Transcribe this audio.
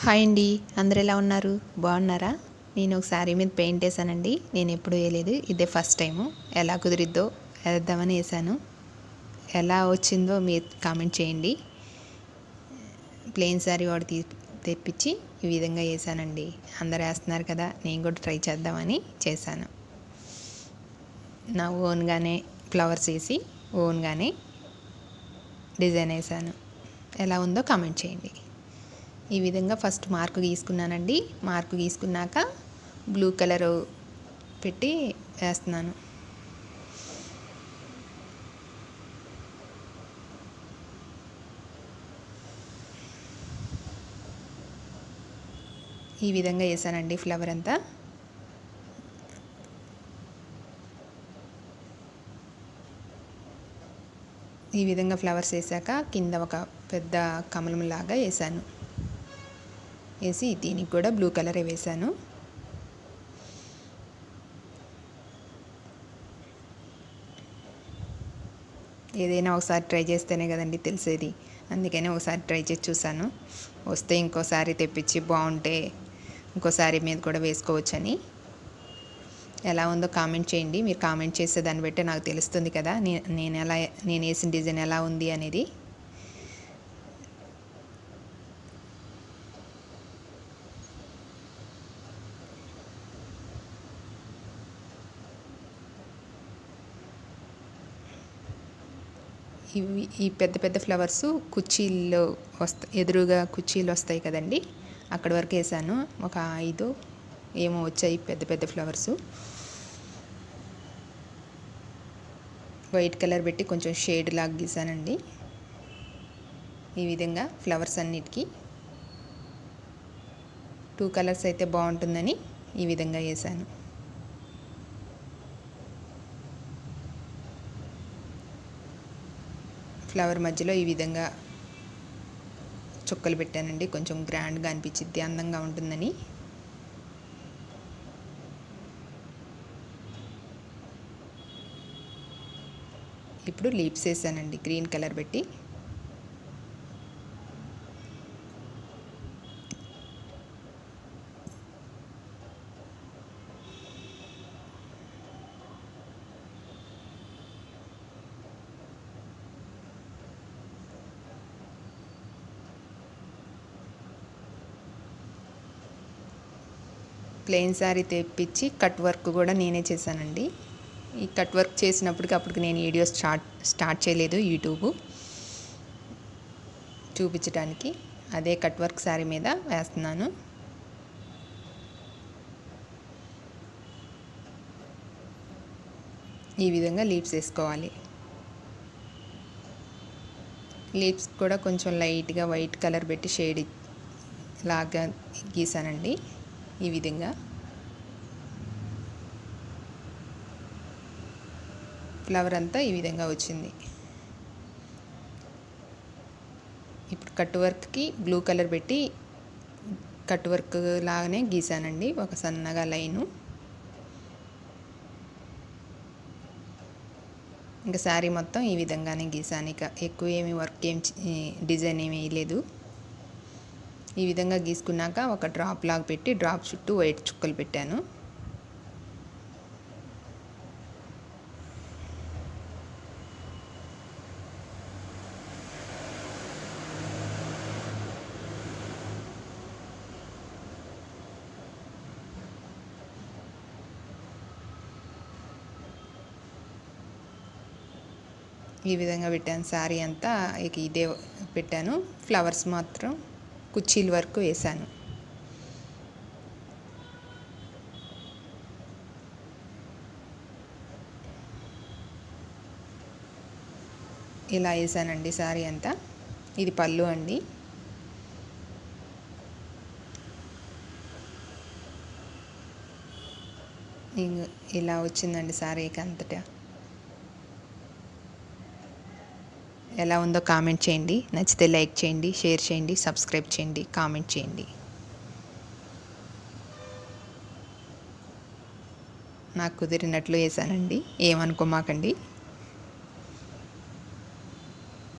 Hi అండి. అందరు ఎలా ఉన్నారు? బాగున్నారా? నేను ఒక శారీ మీద పెయింట్ వేసానండి. నేను ఎప్పుడు వేయలేదు. ఇదే ఫస్ట్ టైము. ఎలా కుదిరిద్దో వేద్దామని వేసాను. ఎలా వచ్చిందో మీరు కామెంట్ చేయండి. ప్లెయిన్ శారీ వాడు తీ తెప్పించి ఈ విధంగా వేసానండి. అందరు వేస్తున్నారు కదా నేను కూడా ట్రై చేద్దామని చేశాను. నా ఓన్గానే ఫ్లవర్స్ వేసి ఓన్గానే డిజైన్ వేసాను. ఎలా ఉందో కామెంట్ చేయండి. ఈ విధంగా ఫస్ట్ మార్కు గీసుకున్నానండి. మార్కు గీసుకున్నాక బ్లూ కలరు పెట్టి వేస్తున్నాను. ఈ విధంగా వేసానండి ఫ్లవర్ అంతా. ఈ విధంగా ఫ్లవర్స్ వేసాక కింద ఒక పెద్ద కమలం లాగా వేసాను. వేసి దీనికి కూడా బ్లూ కలరే వేశాను. ఏదైనా ఒకసారి ట్రై చేస్తేనే కదండి తెలిసేది. అందుకనే ఒకసారి ట్రై చేసి చూశాను. వస్తే ఇంకోసారి తెప్పించి బాగుంటే ఇంకోసారి మీద కూడా వేసుకోవచ్చని. ఎలా ఉందో కామెంట్ చేయండి. మీరు కామెంట్ చేసే దాన్ని బట్టి నాకు తెలుస్తుంది కదా. నేను ఎలా నేను వేసిన డిజైన్ ఎలా ఉంది అనేది. ఇవి ఈ పెద్ద పెద్ద ఫ్లవర్స్ కుర్చీల్లో వస్త ఎదురుగా కుర్చీలు వస్తాయి కదండి. అక్కడ వరకు వేసాను. ఒక ఐదు ఏమో వచ్చాయి పెద్ద పెద్ద ఫ్లవర్స్. వైట్ కలర్ పెట్టి కొంచెం షేడ్ లాగా గీసానండి. ఈ విధంగా ఫ్లవర్స్ అన్నిటికీ. టూ కలర్స్ అయితే బాగుంటుందని ఈ విధంగా వేసాను. ఫ్లవర్ మధ్యలో ఈ విధంగా చుక్కలు పెట్టానండి. కొంచెం గ్రాండ్గా అనిపించిద్ది అందంగా ఉంటుందని. ఇప్పుడు లీప్స్ వేసానండి గ్రీన్ కలర్ పెట్టి. ప్లెయిన్ శారీ తెప్పించి కట్ వర్క్ కూడా నేనే చేశానండి. ఈ కట్ వర్క్ చేసినప్పటికి అప్పటికి నేను వీడియో స్టార్ట్ స్టార్ట్ చేయలేదు యూట్యూబ్. చూపించడానికి అదే కట్ వర్క్ శారీ మీద వేస్తున్నాను. ఈ విధంగా లీప్స్ వేసుకోవాలి. లీప్స్ కూడా కొంచెం లైట్గా వైట్ కలర్ పెట్టి షేడ్ లాగా గీసానండి. ఈ విధంగా. ఫ్లవర్ అంతా ఈ విధంగా వచ్చింది. ఇప్పుడు కట్ వర్క్కి బ్లూ కలర్ పెట్టి కట్ వర్క్ లాగానే గీసానండి ఒక సన్నగా లైను. ఇంకా శారీ మొత్తం ఈ విధంగానే గీసాను. ఇక ఎక్కువ ఏమి వర్క్ ఏం డిజైన్ ఏమీ లేదు. ఈ విధంగా గీసుకున్నాక ఒక డ్రాప్ లాగా పెట్టి డ్రాప్ చుట్టూ వైట్ చుక్కలు పెట్టాను. ఈ విధంగా పెట్టాను. శారీ అంతా ఇక ఇదే పెట్టాను. ఫ్లవర్స్ మాత్రం. కుర్చీల వరకు వేసాను ఇలా వేసానండి సారీ అంతా. ఇది పళ్ళు అండి. ఇలా వచ్చిందండి సారీకి అంతటా. ఎలా ఉందో కామెంట్ చేయండి. నచ్చితే లైక్ చేయండి షేర్ చేయండి సబ్స్క్రైబ్ చేయండి కామెంట్ చేయండి. నాకు కుదిరినట్లు వేసానండి ఏమనుకోమాకండి.